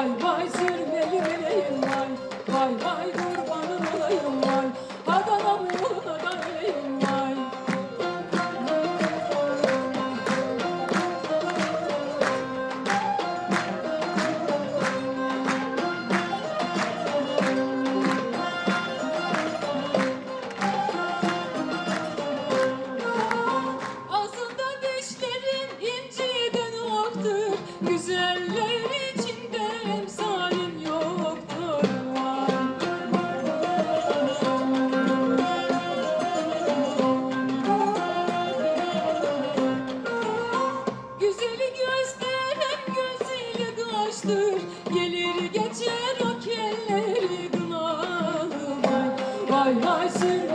Vay vay sürmeli vereyim vay. Vay vay kurbanın olayım vay. Adanam yoluna da öleyim vay ah, Aslında dişlerin inciye dönüktür Güzeller yaşlar gelir geçer o kelleri gınalı vay vay sür